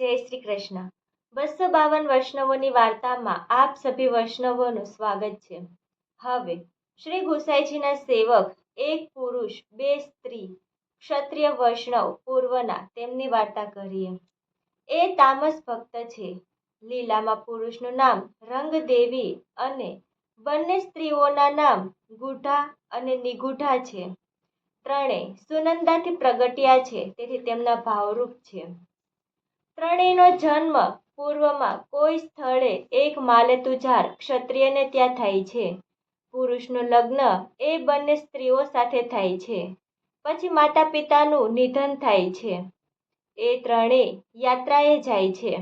જય શ્રી કૃષ્ણ. બસો બાવન વૈષ્ણવોની વાર્તામાં આપ સભી વૈષ્ણવોનું સ્વાગત છે. હવે, શ્રી ગુસાઈજીના સેવક, એક પુરુષ, બે સ્ત્રી, ક્ષત્રિય વૈષ્ણવ પૂર્વના તેમની વાર્તા કરીએ. એ તામસ ભક્ત છે. લીલામાં પુરુષનું નામ રંગદેવી અને બંને સ્ત્રીઓના નામ ગુઢા અને નિગુઢા છે. ત્રણેય સુનંદાથી પ્રગટ્યા છે, તેથી તેમના ભાવરૂપ છે. ત્રણેયનો જન્મ પૂર્વમાં કોઈ સ્થળે એક માલેતુજાર ક્ષત્રિયને ત્યાં થાય છે. પુરુષનું લગ્ન એ બંને સ્ત્રીઓ સાથે થાય છે. પછી માતા પિતાનું નિધન થાય છે. એ ત્રણેય યાત્રાએ જાય છે.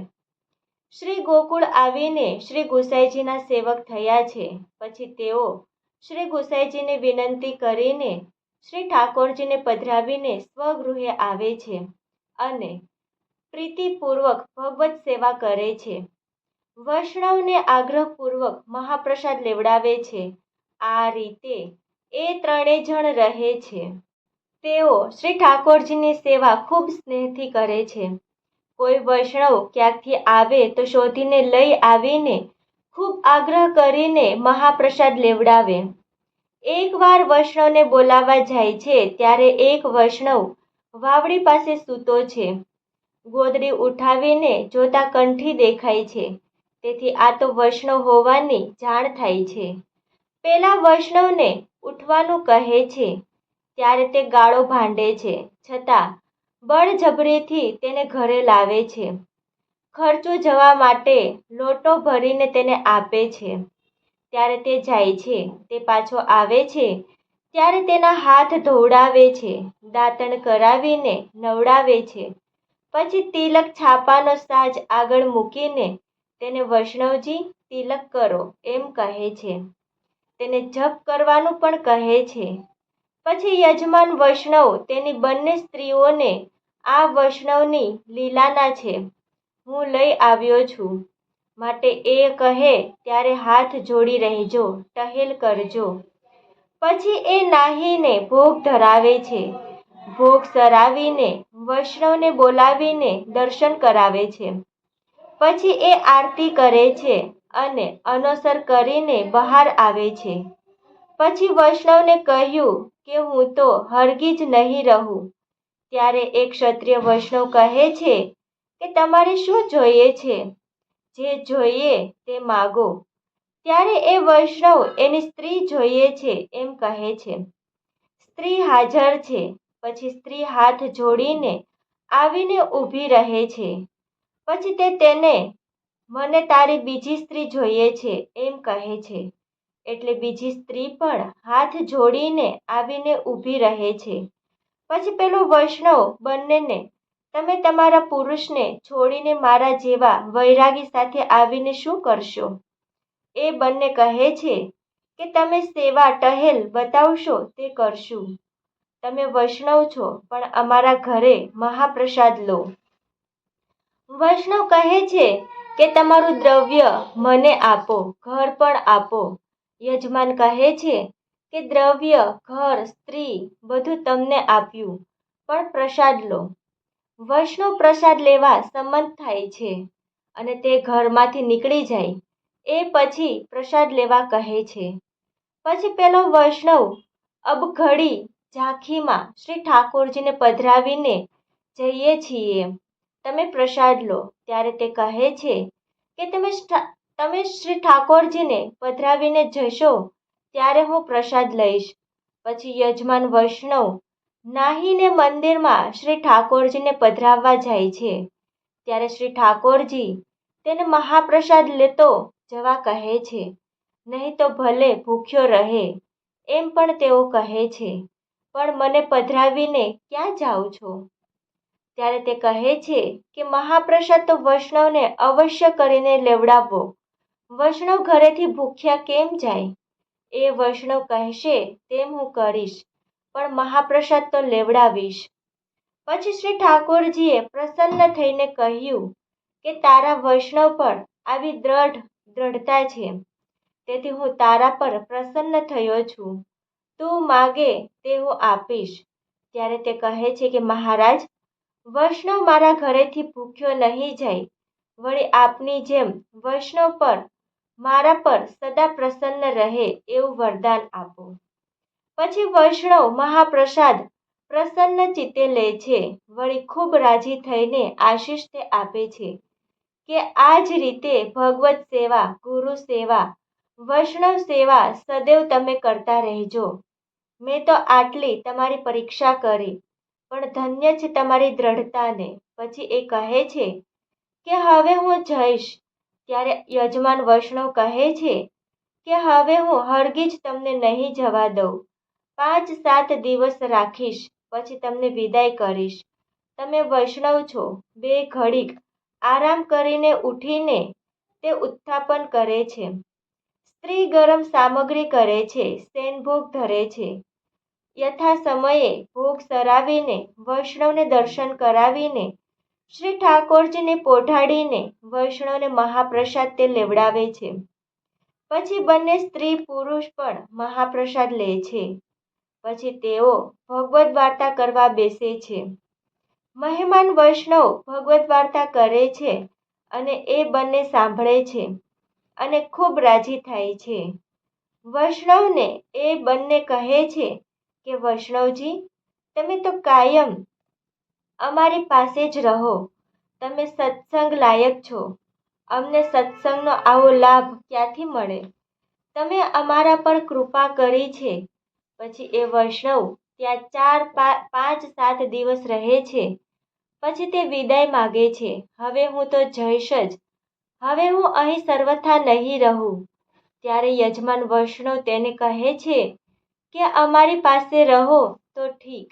શ્રી ગોકુળ આવીને શ્રી ગુસાઈજીના સેવક થયા છે. પછી તેઓ શ્રી ગુસાઈજીને વિનંતી કરીને શ્રી ઠાકોરજીને પધરાવીને સ્વગૃહે આવે છે અને પ્રીતિપૂર્વક ભગવત સેવા કરે છે. વૈષ્ણવને આગ્રહપૂર્વક મહાપ્રસાદ લેવડાવે છે. આ રીતે એ ત્રણેય જણ રહે છે. તેઓ શ્રી ઠાકોરજીની સેવા ખૂબ સ્નેહથી કરે છે. કોઈ વૈષ્ણવ ક્યાંકથી આવે તો શોધીને લઈ આવીને ખૂબ આગ્રહ કરીને મહાપ્રસાદ લેવડાવે. એકવાર વૈષ્ણવને બોલાવવા જાય છે, ત્યારે એક વૈષ્ણવ વાવડી પાસે સૂતો છે. ગોદડી ઉઠાવીને જોતા કંઠી દેખાય છે. તેથી આ તો વૈષ્ણવ હોવાની જાણ થાય છે. પેલા વૈષ્ણવને ઉઠવાનું કહે છે. ત્યારે તે ગાળો ભાંડે છે. છતાં બળજબરીથી તેને ઘરે લાવે છે. ખર્ચો જવા માટે લોટો ભરીને તેને આપે છે. ત્યારે તે જાય છે. તે પાછો આવે છે. ત્યારે તેના હાથ ધોવડાવે છે. દાંતણ કરાવીને નવડાવે છે. પછી તિલક છાપાનો સાજ આગળ મૂકીને તેને વૈષ્ણવજી તિલક કરો એમ કહે છે. તેને જપ કરવાનું પણ કહે છે. પછી યજમાન વૈષ્ણવ તેની બંને સ્ત્રીઓને આ વૈષ્ણવની લીલાના છે. હું લઈ આવ્યો છું. માટે એ કહે, ત્યારે હાથ જોડી રહેજો, ટહેલ કરજો. પછી એ નાહીને ભોગ ધરાવે છે. ભોગ સરાવીને વૈષ્ણવને બોલાવીને દર્શન કરાવે છે. પછી એ આરતી કરે છે અને અનોસર કરીને બહાર આવે છે. પછી વૈષ્ણવને કહ્યું કે હું તો હરગીજ નહીં રહું. ત્યારે એક ક્ષત્રિય વૈષ્ણવ કહે છે કે તમારે શું જોઈએ છે? જે જોઈએ તે માગો. ત્યારે એ વૈષ્ણવ એની સ્ત્રી જોઈએ છે એમ કહે છે. સ્ત્રી હાજર છે. પછી સ્ત્રી હાથ જોડીને આવીને ઊભી રહે છે. પછી તે તેને, મને તારી બીજી સ્ત્રી જોઈએ છે, એમ કહે છે. એટલે બીજી સ્ત્રી પણ હાથ જોડીને આવીને ઊભી રહે છે. પછી પેલો વૈષ્ણવ બંનેને, તમે તમારા પુરુષને છોડીને મારા જેવા વૈરાગી સાથે આવીને શું કરશો? એ બંને કહે છે કે, તમે સેવા ટહેલ બતાવશો તે કરશું. તમે વૈષ્ણવ છો, પણ અમારા ઘરે મહાપ્રસાદ લો. વૈષ્ણવ કહે છે કે તમારું દ્રવ્ય મને આપો, ઘર પણ આપો. યજમાન કહે છે કે દ્રવ્ય, ઘર, સ્ત્રી બધું તમને આપ્યું, પણ પ્રસાદ લો. વૈષ્ણવ પ્રસાદ લેવા સંમત થાય છે અને તે ઘરમાંથી નીકળી જાય, એ પછી પ્રસાદ લેવા કહે છે. પછી પેલો વૈષ્ણવ અબઘડી ઝાંખીમાં શ્રી ઠાકોરજીને પધરાવીને જઈએ છીએ. તમે પ્રસાદ લો. ત્યારે તે કહે છે કે તમે તમે શ્રી ઠાકોરજીને પધરાવીને જશો, ત્યારે હું પ્રસાદ લઈશ. પછી યજમાન વૈષ્ણવ નાહીને મંદિરમાં શ્રી ઠાકોરજીને પધરાવવા જાય છે. ત્યારે શ્રી ઠાકોરજી તેને મહાપ્રસાદ લેતો જવા કહે છે. નહીં તો ભલે ભૂખ્યો રહે, એમ પણ તેઓ કહે છે. પણ મને પધરાવીને ક્યાં જાઓ છો? ત્યારે તે કહે છે કે મહાપ્રસાદ તો વૈષ્ણવને અવશ્ય કરીને લેવડાવવો વૈષ્ણવ ઘરેથી ભૂખ્યા કેમ જાય? એ વૈષ્ણવ કહેશે, તેમ હું કરીશ, પણ મહાપ્રસાદ તો લેવડાવીશ. પછી શ્રી ઠાકોરજીએ પ્રસન્ન થઈને કહ્યું કે તારા વૈષ્ણવ પર આવી દ્રઢ દ્રઢતા છે. તેથી હું તારા પર પ્રસન્ન થયો છું. તું માગે તે હું આપીશ. ત્યારે તે કહે છે કે, મહારાજ, વૈષ્ણવ મારા ઘરેથી ભૂખ્યો નહીં જાય. વળી આપની જેમ વૈષ્ણવ પર મારા પર સદા પ્રસન્ન રહે એવું વરદાન આપો. પછી વૈષ્ણવ મહાપ્રસાદ પ્રસન્ન ચિત્તે લે છે. વળી ખૂબ રાજી થઈને આશીષ તે આપે છે કે આ જ રીતે ભગવત સેવા, ગુરુ સેવા, વૈષ્ણવ સેવા સદૈવ તમે કરતા રહેજો. મેં તો આટલી તમારી પરીક્ષા કરી, પણ ધન્ય છે તમારી દ્રઢતાને. પછી એ કહે છે કે હવે હું જઈશ. ત્યારે યજમાન વૈષ્ણવ કહે છે કે હવે હું હરગીજ તમને નહીં જવા દઉં. પાંચ સાત દિવસ રાખીશ, પછી તમને વિદાય કરીશ. તમે વૈષ્ણવ છો, બે ઘડીક આરામ કરીને ઉઠીને તે ઉત્થાપન કરે છે. સ્ત્રી ગરમ સામગ્રી કરે છે, સેનભોગ ધરે છે. યથા સમયે ભોગ સરાવીને, વૈષ્ણવને દર્શન કરાવીને, શ્રી ઠાકોરજીને પોઢાડીને, વૈષ્ણવને મહાપ્રસાદ તે લેવડાવે છે. પછી બંને સ્ત્રી પુરુષ પણ મહાપ્રસાદ લે છે. પછી તેઓ ભગવદ્ વાર્તા કરવા બેસે છે. મહેમાન વૈષ્ણવ ભગવદ્ વાર્તા કરે છે અને એ બંને સાંભળે છે અને ખૂબ રાજી થાય છે. વૈષ્ણવને એ બંને કહે છે કે વૈષ્ણવજી, તમે તો કાયમ અમારી પાસે જ રહો. તમે સત્સંગ લાયક છો. અમને સત્સંગનો આવો લાભ ક્યાંથી મળે? તમે અમારા પર કૃપા કરી છે. પછી એ વૈષ્ણવ ત્યાં ચાર પાંચ સાત દિવસ રહે છે. પછી તે વિદાય માગે છે. હવે હું તો જઈશ જ. હવે હું અહીં સર્વથા નહીં રહું. ત્યારે યજમાન વૈષ્ણવ તેને કહે છે કે અમારી પાસે રહો તો ઠીક.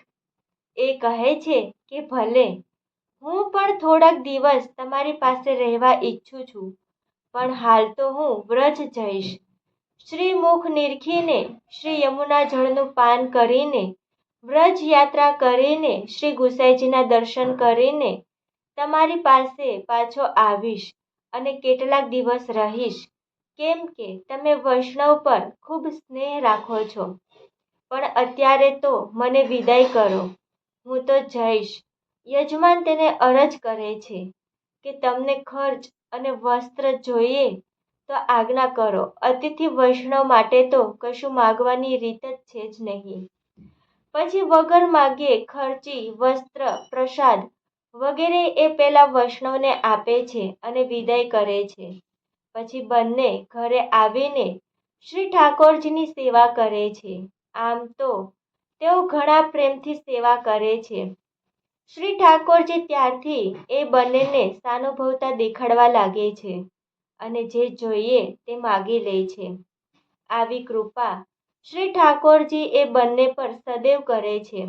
એ કહે છે કે ભલે, હું પણ થોડાક દિવસ તમારી પાસે રહેવા ઈચ્છું છું, પણ હાલ તો હું વ્રજ જઈશ. શ્રી મુખ નિરખીને શ્રી યમુના જળનું પાન કરીને, વ્રજ યાત્રા કરીને, શ્રી ગુસાઈજીના દર્શન કરીને તમારી પાસે પાછો આવીશ અને કેટલાક દિવસ રહીશ. કેમ કે તમે વૈષ્ણવ પર ખૂબ સ્નેહ રાખો છો. પણ અત્યારે તો મને વિદાય કરો. હું તો જઈશ. યજમાન તેને અરજ કરે છે કે તમને ખર્ચ અને વસ્ત્ર જોઈએ તો આજ્ઞા કરો. અતિથિ વૈષ્ણવ માટે તો કશું માગવાની રીત જ છે જ નહીં. પછી વગર માગે ખર્ચી, વસ્ત્ર, પ્રસાદ વગેરે એ પેલા વૈષ્ણવને આપે છે અને વિદાય કરે છે. પછી બંને ઘરે આવીને શ્રી ઠાકોરજીની સેવા કરે છે. આમ તો, તેઓ ઘણા પ્રેમથી સેવા કરે છે. શ્રી ઠાકોરજી ત્યારથી એ બંનેને સાનુભવતા દેખાડવા લાગે છે અને જે જોઈએ તે માગી લે છે. આવી કૃપા શ્રી ઠાકોરજી એ બંને પર સદૈવ કરે છે.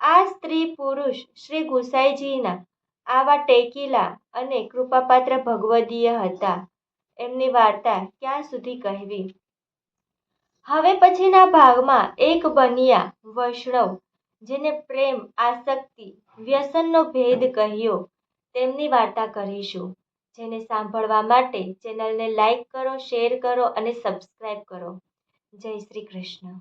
આ સ્ત્રી પુરુષ શ્રી ગુસાઈજીના આવા ટેકીલા અને કૃપાપાત્ર ભગવદીય હતા. એમની વાર્તા ક્યાં સુધી કહેવી? હવે પછીના ભાગમાં એક બન્યા વૈષ્ણવ, જેને પ્રેમ, આસક્તિ, વ્યસનનો ભેદ કહ્યો. તેમની વાર્તા કરીશું, જેને સાંભળવા માટે ચેનલને લાઈક કરો, શેર કરો અને સબસ્ક્રાઈબ કરો. જય શ્રી કૃષ્ણ.